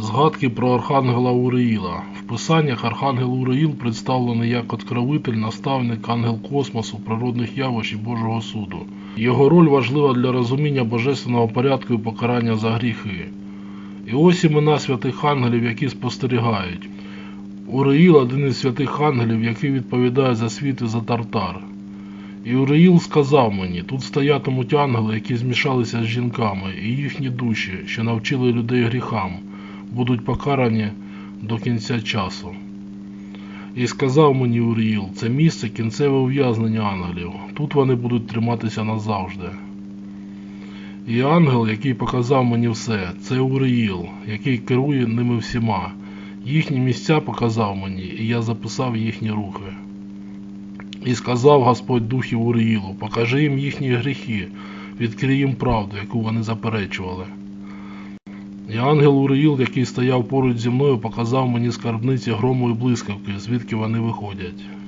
Згадки про Архангела Уреїла. В писаннях Архангел Уреїл представлений як откровитель, наставник, ангел космосу, природних явищ і Божого суду. Його роль важлива для розуміння божественного порядку і покарання за гріхи. І ось імена святих ангелів, які спостерігають. Уреїл один із святих ангелів, який відповідає за світ і за тартар. І Уреїл сказав мені, тут стоятимуть ангели, які змішалися з жінками, і їхні душі, що навчили людей гріхам, будуть покарані до кінця часу. І сказав мені Уріїл, це місце кінцеве ув'язнення ангелів. Тут вони будуть триматися назавжди. І ангел, який показав мені все, це Уріїл, який керує ними всіма. Їхні місця показав мені, і я записав їхні рухи. І сказав Господь Духів Уріїлу, покажи їм їхні гріхи, відкрий їм правду, яку вони заперечували. І ангел Уріїл, який стояв поруч зі мною, показав мені скарбниці грому і блискавки, звідки вони виходять.